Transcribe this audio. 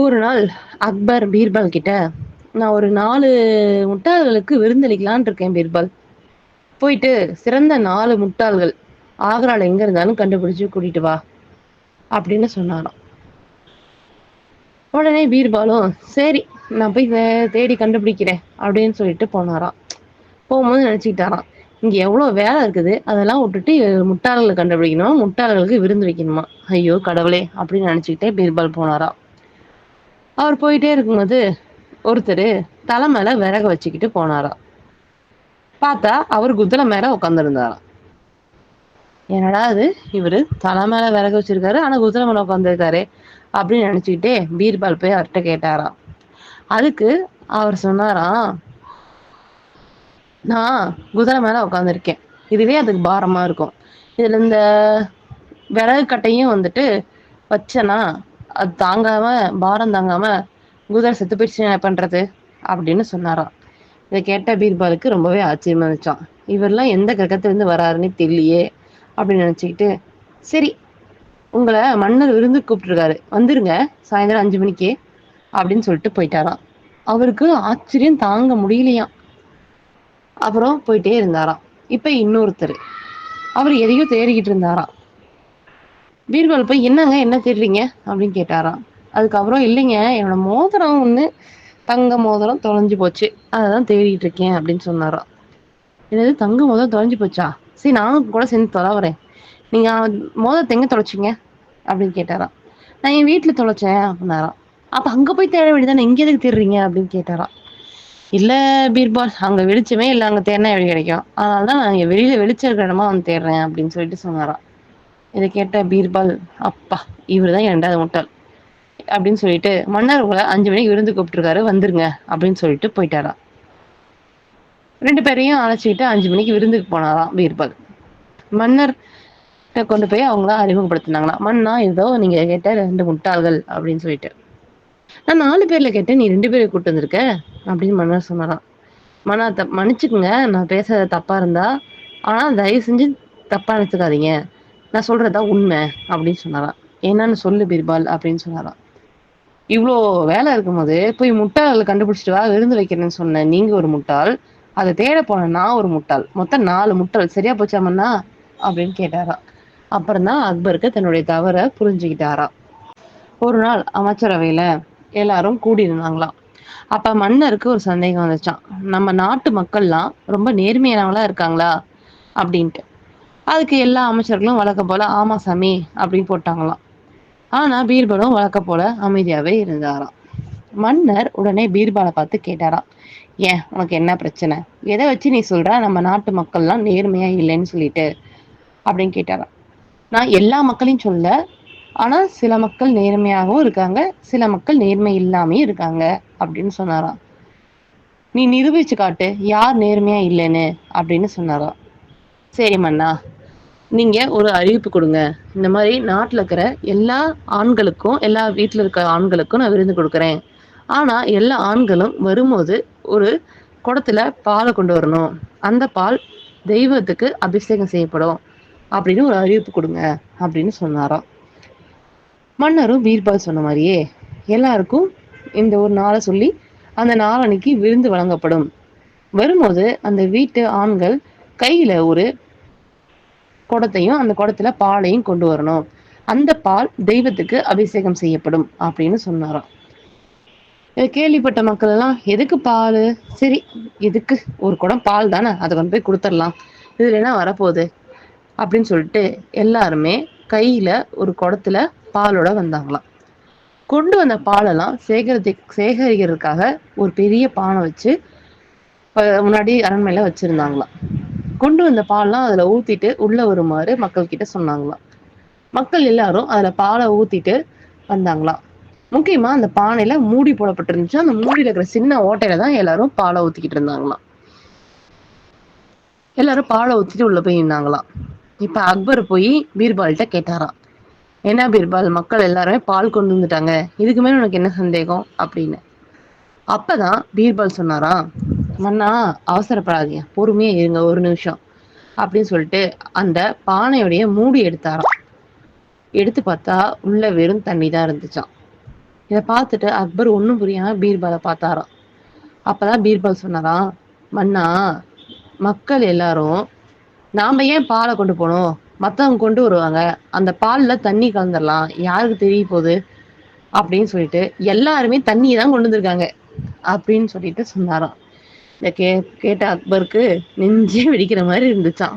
ஒரு நாள் அக்பர் பீர்பால் கிட்ட நான் ஒரு நாலு முட்டாள்களுக்கு விருந்தளிக்கலான் இருக்கேன் பீர்பால். போயிட்டு சிறந்த நாலு முட்டாள்கள் ஆக்ரால எங்க இருந்தாலும் கண்டுபிடிச்சு கூட்டிட்டு வா அப்படின்னு சொன்னாராம். உடனே பீர்பாலும் சரி நான் போய் தேடி கண்டுபிடிக்கிறேன் அப்படின்னு சொல்லிட்டு போனாராம். போகும்போது நினைச்சுக்கிட்டாராம் இங்க எவ்வளவு வேலை இருக்குது அதெல்லாம் விட்டுட்டு முட்டாள்களை கண்டுபிடிக்கணுமா முட்டாள்களுக்கு விருந்து வைக்கணுமா? ஐயோ கடவுளே அப்படின்னு நினைச்சுக்கிட்டே பீர்பால் போனாராம். அவர் போயிட்டே இருக்கும்போது ஒருத்தர் தலை மேல விறகு வச்சுக்கிட்டு போனாராம். பார்த்தா அவர் குதிரை மேல உட்காந்துருந்தாராம் என்னடா அது இவரு தலை மேல விறகு வச்சிருக்காரு ஆனா குதிரை மேல உட்காந்துருக்காரு அப்படின்னு நினைச்சுக்கிட்டே பீர்பால் போய் அவர்கிட்ட கேட்டாராம். அதுக்கு அவர் சொன்னாராம் நான் குதிரை மேல உட்காந்துருக்கேன் இதுவே அதுக்கு பாரமா இருக்கும். இதுல இந்த விறகு கட்டையும் வந்துட்டு வச்சேன்னா அது தாங்காம பாரம் தாங்காம குதிரை செத்து போயிடுச்சு என்ன பண்றது? அப்படின்னு சொன்னாராம். இதை கேட்ட பீர்பாலுக்கு ரொம்பவே ஆச்சரியமா இருந்துச்சான் இவரெல்லாம் எந்த கிரகத்திலிருந்து வராருன்னு தெரியலையே அப்படின்னு நினைச்சுக்கிட்டு சரி உங்களை மன்னர் விருந்து கூப்பிட்டுருக்காரு. வந்துருங்க சாயந்தரம் அஞ்சு மணிக்கு அப்படின்னு சொல்லிட்டு போயிட்டாராம். அவருக்கு ஆச்சரியம் தாங்க முடியலையாம். அப்புறம் போயிட்டே இருந்தாராம். இப்ப இன்னொருத்தர். அவர் எதையோ தேடிக்கிட்டு இருந்தாராம். பீர்பால் போய் என்னங்க என்ன தேடுறீங்க? அப்படின்னு கேட்டாராம். அதுக்கப்புறம் இல்லைங்க என்னோட மோதிரம் ஒன்று தங்க மோதிரம் தொலைஞ்சு போச்சு. அதான் தேடிட்டு இருக்கேன் அப்படின்னு சொன்னாராம். என்னது தங்க மோதிரம் தொலைஞ்சு போச்சா? சரி நானும் கூட சேர்ந்து தொலைவறேன். நீங்க மோதிரத்தை எங்க தொலைச்சிங்க? அப்படின்னு கேட்டாராம். நான் என் வீட்டுல தொலைச்சேன் அப்படின்னாராம். அப்ப அங்க போய் தேட வேண்டியதானே இங்கே எதுக்கு தேடுறீங்க? அப்படின்னு கேட்டாராம். இல்ல பீர்பால் அங்க வெளிச்சமே இல்ல அங்க தேடினா எப்படி கிடைக்கும்? அதனாலதான் நான் இங்க வெளியில வெளிச்சம் இருக்கிற இடமா வந்து தேடுறேன் அப்படின்னு சொல்லிட்டு சொன்னாராம். இதை கேட்ட பீர்பால் அப்பா இவர் தான் இரண்டாவது முட்டாள். அப்படின்னு சொல்லிட்டு மன்னர் உங்களை அஞ்சு மணிக்கு விருந்து கூப்பிட்டுருக்காரு வந்துருங்க அப்படின்னு சொல்லிட்டு போயிட்டாராம். ரெண்டு பேரையும் அழைச்சிக்கிட்டு அஞ்சு மணிக்கு விருந்துக்கு போனாராம் பீர்பால். மன்னர் கொண்டு போய் அவங்கள அறிமுகப்படுத்தினாங்களாம். மன்னா ஏதோ நீங்க கேட்ட ரெண்டு முட்டாள்கள் அப்படின்னு சொல்லிட்டு. நான் நாலு பேர்ல கேட்டேன் நீ ரெண்டு பேரை கூட்டு வந்திருக்க அப்படின்னு மன்னர் சொன்னாராம். மன்னா த மன்னிச்சுக்குங்க நான் பேசுறது தப்பா இருந்தா ஆனா தயவு செஞ்சு தப்பா நினைச்சுக்காதீங்க. நான் சொல்றதா உண்மை அப்படின்னு சொன்னாராம். என்னன்னு சொல்லு பீர்பால் அப்படின்னு சொன்னாராம். இவ்வளோ வேலை இருக்கும்போது போய் முட்டாள் கண்டுபிடிச்சிட்டு வா விருந்து வைக்கிறேன்னு சொன்ன நீங்க ஒரு முட்டாள் அதை தேட போன நான் ஒரு முட்டாள் மொத்தம் நாலு முட்டாள் சரியா போச்சாமண்ணா அப்படின்னு கேட்டாராம். அப்புறம் தான் அக்பருக்கு தன்னுடைய தவறை புரிஞ்சுக்கிட்டாராம். ஒரு நாள் அமைச்சரவையில எல்லாரும் கூடியிருந்தாங்களாம். அப்ப மன்னருக்கு ஒரு சந்தேகம் வந்துச்சான் நம்ம நாட்டு மக்கள்லாம் ரொம்ப நேர்மையானவங்களா இருக்காங்களா? அப்படின்ட்டு. அதுக்கு எல்லா அமைச்சர்களும் வழக்கம் போல ஆமா சாமி அப்படின்னு போட்டாங்களாம். ஆனா பீர்பலும் வழக்க போல அமைதியாவே இருந்தாராம். மன்னர் உடனே பீர்பாலை பார்த்து கேட்டாராம் ஏன் உனக்கு என்ன பிரச்சனை? எதை வச்சு நீ சொல்ற? நம்ம நாட்டு மக்கள்லாம் நேர்மையா இல்லைன்னு சொல்லிட்டு அப்படின்னு கேட்டாராம். நான் எல்லா மக்களையும் சொல்ல ஆனா சில மக்கள் நேர்மையாகவும் இருக்காங்க சில மக்கள் நேர்மை இல்லாமையும் இருக்காங்க அப்படின்னு சொன்னாராம். நீ நிரூபிச்சு காட்டு யார் நேர்மையா இல்லைன்னு அப்படின்னு சொன்னாராம். சரி மன்னா. நீங்க ஒரு அறிவிப்பு கொடுங்க. இந்த மாதிரி நாட்டில் இருக்கிற எல்லா ஆண்களுக்கும் எல்லா வீட்டில் இருக்கிற ஆண்களுக்கும் நான் விருந்து கொடுக்குறேன். ஆனா எல்லா ஆண்களும் வரும்போது ஒரு குடத்துல பாலை கொண்டு வரணும். அந்த பால் தெய்வத்துக்கு அபிஷேகம் செய்யப்படும். அப்படின்னு ஒரு அறிவிப்பு கொடுங்க அப்படின்னு சொன்னாராம். மன்னரும் பீர்பால் சொன்ன மாதிரியே எல்லாருக்கும் இந்த ஒரு நாளை சொல்லி அந்த நாளன்னைக்கு விருந்து வழங்கப்படும். வரும்போது அந்த வீட்டு ஆண்கள் கையில ஒரு குடத்தையும் அந்த குடத்துல பாலையும் கொண்டு வரணும். அந்த பால் தெய்வத்துக்கு அபிஷேகம் செய்யப்படும் அப்படின்னு சொன்னாராம். கேள்விப்பட்ட மக்கள் எல்லாம் எதுக்கு பால்? சரி எதுக்கு ஒரு குடம் பால் தானே அதை கொண்டு போய் கொடுத்துடலாம். இதுல என்ன வரப்போகுது? அப்படின்னு சொல்லிட்டு எல்லாருமே கையில ஒரு குடத்துல பாலோட வந்தாங்களாம். கொண்டு வந்த பாலெல்லாம் சேகரித்து சேகரிக்கிறதுக்காக ஒரு பெரிய பானை வச்சு முன்னாடி அரண்மையில வச்சிருந்தாங்களாம். கொண்டு வந்த பால்லாம் அதுல ஊத்திட்டு உள்ள வருமாறு மக்கள் கிட்ட சொன்னாங்களாம். மக்கள் எல்லாரும் அதுல பாலை ஊத்திட்டு வந்தாங்களாம். முக்கியமா அந்த பானையில மூடி போடப்பட்டிருந்துச்சு. அந்த மூடியில இருக்கிற சின்ன ஓட்டையில தான் எல்லாரும் பாலை ஊத்திக்கிட்டு இருந்தாங்களாம். எல்லாரும் பாலை ஊத்திட்டு உள்ள போய் இருந்தாங்களாம் இப்ப அக்பர் போய் பீர்பால்கிட்ட கேட்டாராம். என்ன பீர்பால்? மக்கள் எல்லாருமே பால் கொண்டு வந்துட்டாங்க. இதுக்கு மேல உனக்கு என்ன சந்தேகம்? அப்படின்னு. அப்பதான் பீர்பால் சொன்னாராம். மன்னா அவசரப்படாதீங்க. பொறுமையா இருங்க ஒரு நிமிஷம். அப்படின்னு சொல்லிட்டு அந்த பானையுடைய மூடி எடுத்தாராம். எடுத்து பார்த்தா உள்ள வெறும் தண்ணி தான் இருந்துச்சான் இதை பார்த்துட்டு அக்பர் ஒன்றும் புரியாம பீர்பால பார்த்தாராம். அப்பதான் பீர்பால் சொன்னாராம் மன்னா மக்கள் எல்லாரும் நாம ஏன் பாலை கொண்டு போனோம்? மற்றவங்க கொண்டு வருவாங்க. அந்த பாலில் தண்ணி கலந்துடலாம் யாருக்கு தெரிய போகுது? அப்படின்னு சொல்லிட்டு எல்லாருமே தான் கொண்டு வந்திருக்காங்க. அப்படின்னு சொல்லிட்டு சொன்னாராம். கே கேட்ட அக்பருக்கு நெஞ்சே வெடிக்கிற மாதிரி இருந்துச்சா